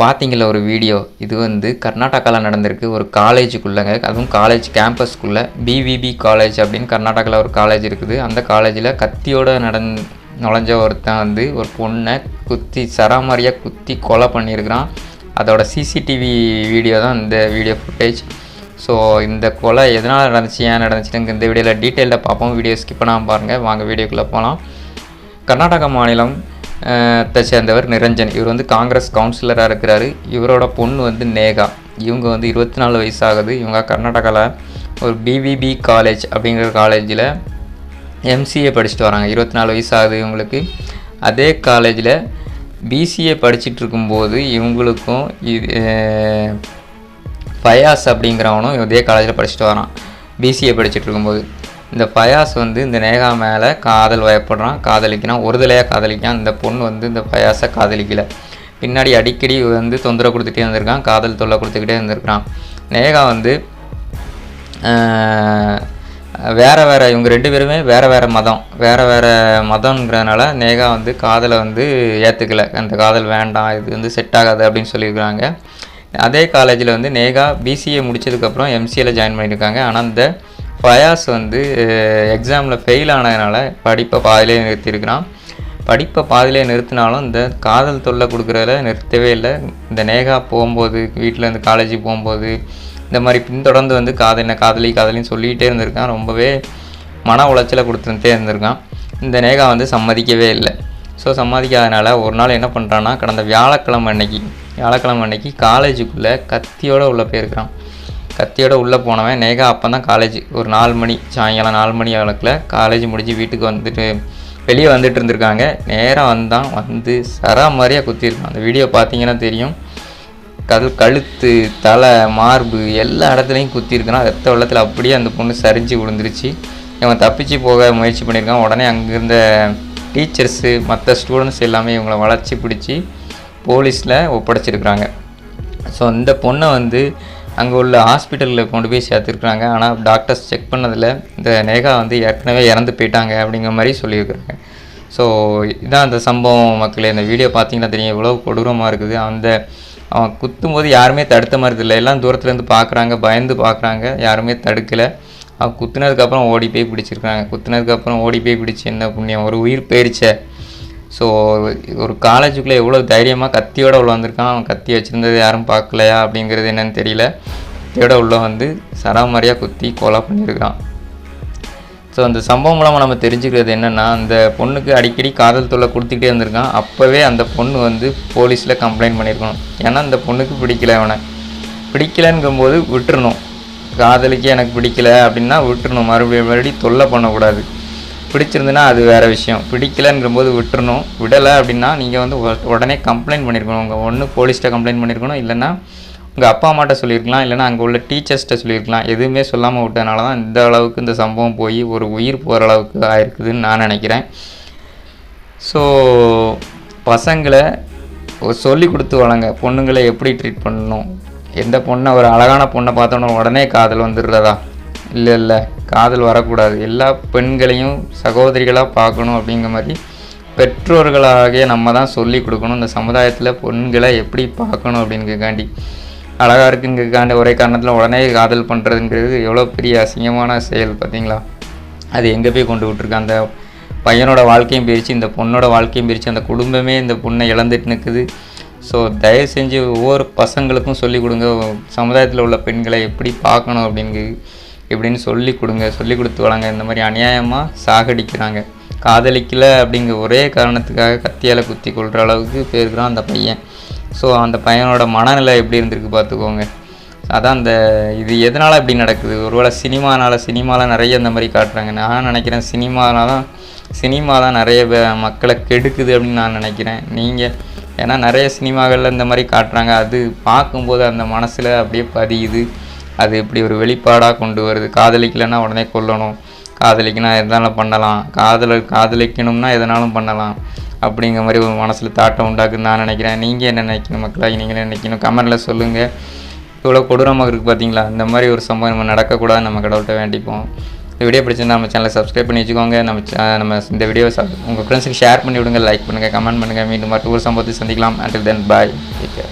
பார்த்தீங்களா ஒரு வீடியோ? இது வந்து கர்நாடகாவில் நடந்திருக்கு. ஒரு காலேஜுக்குள்ளேங்க. அதுவும் காலேஜ் கேம்பஸ்க்குள்ளே. பிவிபி காலேஜ் அப்படின்னு கர்நாடகாவில் ஒரு காலேஜ் இருக்குது. அந்த காலேஜில் கத்தியோடு நடந் நுழைஞ்ச ஒருத்தன் வந்து ஒரு பொண்ணை குத்தி சராமரியாக குத்தி கொலை பண்ணியிருக்கிறான். அதோட சிசிடிவி வீடியோ தான் இந்த வீடியோ ஃபுட்டேஜ் ஸோ இந்த கொலை எதனால் நடந்துச்சு ஏன் நடந்துச்சுன்னு இந்த வீடியோவில் டீட்டெயிலில் பார்ப்போம். வீடியோ ஸ்கிப் பண்ணாமல் பாருங்கள் வாங்க வீடியோக்குள்ளே போகலாம் கர்நாடகா மாநிலம் சேர்ந்தவர் நிரஞ்சன். இவர் வந்து காங்கிரஸ் கவுன்சிலராக இருக்கிறாரு. இவரோட பொண்ணு வந்து நேகா. இவங்க வந்து இருபத்தி நாலு வயசாகுது. இவங்க கர்நாடகாவில் ஒரு பிவிபி காலேஜ் அப்படிங்கிற காலேஜில் எம்சிஏ படிச்சுட்டு வராங்க. இருபத்தி நாலு வயசாகுது இவங்களுக்கு. அதே காலேஜில் பிசிஏ படிச்சுட்டு இருக்கும்போது இவங்களுக்கும் இது ஃபயாஸ் அப்படிங்கிறவனும் இதே காலேஜில் படிச்சுட்டு வரான். பிசிஏ படிச்சுட்டு இருக்கும்போது. இந்த ஃபயாஸ் வந்து இந்த நேகா மேலே காதல் வயப்படுறான் காதலிக்கிறான். ஒரு தலையாக காதலிக்கான் இந்த பொண்ணு வந்து இந்த ஃபயாஸை காதலிக்கல. பின்னாடி அடிக்கடி வந்து தொந்தரவு கொடுத்துட்டே இருந்திருக்கான் காதல் தொல்லை கொடுத்துக்கிட்டே இருந்திருக்கிறான். நேகா வந்து வேறு வேறு இவங்க ரெண்டு பேருமே வேறு வேறு மதம். வேறு வேறு மதம்ங்கிறதுனால நேகா வந்து காதலை வந்து ஏற்றுக்கல அந்த காதல் வேண்டாம் இது வந்து செட் ஆகாது அப்படின்னு சொல்லியிருக்கிறாங்க. அதே காலேஜில் வந்து நேகா பிசிஏ முடிச்சதுக்கப்புறம் எம்சிஏல ஜாயின் பண்ணியிருக்காங்க. ஆனால் இந்த ஃபயாஸ் வந்து எக்ஸாமில் ஃபெயில் ஆனதுனால படிப்பை பாதியிலே நிறுத்தியிருக்கிறான். படிப்பை பாதிலே நிறுத்தினாலும் இந்த காதல் தொல்லை கொடுக்குறதுல நிறுத்தவே இல்லை. இந்த நேகா போகும்போது வீட்டில் இருந்து போகும்போது இந்த மாதிரி பின்தொடர்ந்து வந்து காதல் என்ன காதலி காதலின்னு சொல்லிகிட்டே இருந்திருக்கான். ரொம்பவே மன உளைச்சலை கொடுத்துட்டே இருந்திருக்கான். இந்த நேகா வந்து சம்மதிக்கவே இல்லை. ஸோ சம்மதிக்காதனால ஒரு நாள் என்ன பண்ணுறான்னா கடந்த வியாழக்கிழமை அன்னைக்கு வியாழக்கிழமை அன்னைக்கு காலேஜுக்குள்ளே கத்தியோடு உள்ளே போயிருக்கிறான். கத்தியோட உள்ளே போனவன் நேகா அப்போ தான் காலேஜ் ஒரு நாலு மணி சாயங்காலம் நாலு மணி அளவுக்குள்ள காலேஜ் முடிஞ்சு வீட்டுக்கு வந்துட்டு வெளியே வந்துட்டு இருந்திருக்காங்க. நேராக வந்தான் வந்து சரா மாதிரியாக குத்திருக்கான் அந்த வீடியோ பார்த்தீங்கன்னா தெரியும். கல் கழுத்து தலை மார்பு எல்லா இடத்துலையும் குத்திருக்கான் ரத்த வெள்ளத்தில் அப்படியே அந்த பொண்ணு சரிஞ்சு விழுந்துருச்சு. இவன் தப்பிச்சு போக முயற்சி பண்ணியிருக்கான். உடனே அங்கேருந்த டீச்சர்ஸு மற்ற ஸ்டூடெண்ட்ஸ் எல்லாமே இவங்களை வளர்ச்சி பிடிச்சி போலீஸில் ஒப்படைச்சிருக்கிறாங்க. ஸோ இந்த பொண்ணை வந்து அங்கே உள்ள ஹாஸ்பிட்டலில் கொண்டு போய் சேர்த்துருக்குறாங்க. ஆனால் டாக்டர்ஸ் செக் பண்ணதில் இந்த நேகா வந்து ஏற்கனவே இறந்து போயிட்டாங்க அப்படிங்கிற மாதிரி சொல்லியிருக்கிறாங்க. ஸோ இதான் அந்த சம்பவம் மக்களே. இந்த வீடியோ பார்த்தீங்கன்னா தெரியும் எவ்வளோ கொடூரமாக இருக்குது. அந்த அவன் குத்தும்போது யாருமே தடுத்த மாதிரி இல்லை. எல்லாம் தூரத்துலேருந்து பார்க்குறாங்க பயந்து பார்க்குறாங்க. யாருமே தடுக்கலை. அவன் குத்துனதுக்கப்புறம் ஓடி போய் பிடிச்சிருக்காங்க குத்துனதுக்கப்புறம் ஓடி போய் பிடிச்சி என்ன புண்ணியம்? ஒரு உயிர் போயிடுச்சே ஸோ ஒரு காலேஜுக்குள்ளே எவ்வளோ தைரியமாக கத்தியோடு உள்ளே வந்திருக்கான் அவன் கத்தி வச்சுருந்தது யாரும் பார்க்கலையா அப்படிங்கிறது என்னன்னு தெரியல. கத்தியோட உள்ளே வந்து சராமரியாக குத்தி கொலை பண்ணியிருக்கான் ஸோ அந்த சம்பவம் மூலமாக நம்ம தெரிஞ்சுக்கிறது என்னென்னா அந்த பொண்ணுக்கு அடிக்கடி காதல் தொல்லை கொடுத்துக்கிட்டே வந்திருக்கான் அப்போவே அந்த பொண்ணு வந்து போலீஸில் கம்ப்ளைண்ட் பண்ணியிருக்கணும். ஏன்னா அந்த பொண்ணுக்கு பிடிக்கல அவனை. பிடிக்கலங்கும்போது விட்டுறணும். காதலுக்கு எனக்கு பிடிக்கல அப்படின்னா விட்டுறணும். மறுபடியும் மறுபடியும் தொல்லை பண்ணக்கூடாது. பிடிச்சிருந்துன்னா அது வேறு விஷயம். பிடிக்கலங்கிறபோது விட்டுறணும். விடலை அப்படின்னா நீங்கள் வந்து உடனே கம்ப்ளைண்ட் பண்ணியிருக்கணும் உங்கள் ஒன்று போலீஸ்கிட்ட கம்ப்ளைண்ட் பண்ணியிருக்கணும் இல்லைன்னா உங்கள் அப்பா அம்மாட்ட சொல்லியிருக்கலாம். இல்லைன்னா அங்கே உள்ள டீச்சர்ஸ்கிட்ட சொல்லியிருக்கலாம். எதுவுமே சொல்லாமல் விட்டதுனால தான் இந்த அளவுக்கு இந்த சம்பவம் போய் ஒரு உயிர் போகிற அளவுக்கு ஆயிருக்குதுன்னு நான் நினைக்கிறேன். ஸோ பசங்களை சொல்லி கொடுத்து வளங்க. பொண்ணுங்களை எப்படி ட்ரீட் பண்ணணும்? எந்த பொண்ணை ஒரு அழகான பொண்ணை பார்த்தோன்னா உடனே காதல் வந்துடுறதா? இல்லை இல்லை. காதல் வரக்கூடாது. எல்லா பெண்களையும் சகோதரிகளாக பார்க்கணும் அப்படிங்கிற மாதிரி பெற்றோர்களாகிய நம்ம தான் சொல்லி கொடுக்கணும். இந்த சமுதாயத்தில் பெண்களை எப்படி பார்க்கணும் அப்படிங்கிறக்காண்டி அழகாக இருக்குங்கிறதுக்காண்டி ஒரே காரணத்தில் உடனே காதல் பண்ணுறதுங்கிறது எவ்வளோ பெரிய அசிங்கமான செயல் பார்த்தீங்களா? அது எங்கே போய் கொண்டு விட்டுருக்கு? அந்த பையனோட வாழ்க்கையும் பிரித்து இந்த பொண்ணோட வாழ்க்கையும் பிரித்து அந்த குடும்பமே இந்த பொண்ணை இழந்துட்டு நிற்குது ஸோ தயவு செஞ்சு ஒவ்வொரு பசங்களுக்கும் சொல்லிக் கொடுங்க. சமுதாயத்தில் உள்ள பெண்களை எப்படி பார்க்கணும் அப்படிங்கிறது. இப்படின்னு சொல்லி கொடுங்க சொல்லி கொடுத்து வராங்க இந்த மாதிரி அநியாயமாக சாகடிக்கிறாங்க. காதலிக்கல அப்படிங்கிற ஒரே காரணத்துக்காக கத்தியால் குத்தி கொள்கிற அளவுக்கு போயிருக்கிறான் அந்த பையன். ஸோ அந்த பையனோட மனநிலை எப்படி இருந்திருக்கு பார்த்துக்கோங்க. அதான் அந்த இது எதனால் இப்படி நடக்குது? ஒருவேளை சினிமானால் சினிமாவில் நிறைய இந்த மாதிரி காட்டுறாங்க. நான் நினைக்கிறேன் சினிமாவில் தான் சினிமா தான் நிறைய மக்களை கெடுக்குது அப்படின்னு நான் நினைக்கிறேன். நீங்கள் ஏன்னா நிறைய சினிமாக்களில் இந்த மாதிரி காட்டுறாங்க. அது பார்க்கும்போது அந்த மனசில் அப்படியே பதியுது. அது இப்படி ஒரு வெளிப்பாடாக கொண்டு வருது? காதலிக்கலைன்னா உடனே கொல்லணும். காதலிக்கினா எதனாலும் பண்ணலாம். காதல காதலிக்கணும்னா எதனாலும் பண்ணலாம். அப்படிங்கிற மாதிரி ஒரு மனசில் தாட்டம் உண்டாக்குன்னு நான் நினைக்கிறேன். நீங்கள் என்ன நினைக்கணும் மக்களாக நீங்களே நினைக்கணும்? கமெண்டில் சொல்லுங்கள் இவ்வளோ கொடூரமாக இருக்குது பார்த்தீங்களா இந்த மாதிரி ஒரு சம்பவம் நம்ம நடக்கக்கூடாது நம்ம கடவுள்கிட்ட வேண்டிப்போம். இந்த வீடியோ பிடிச்சிருந்தா நம்ம சேனலை சப்ஸ்கிரைப் பண்ணி வச்சுக்கோங்க. நம்ம நம்ம இந்த வீடியோ உங்கள் ஃப்ரெண்ட்ஸுக்கு ஷேர் பண்ணி விடுங்க லைக் பண்ணுங்கள் கமெண்ட் பண்ணுங்கள் மீண்டும் மற்ற ஒரு சம்பவத்தை சந்திக்கலாம் அண்டில் தென் பாய் டேக்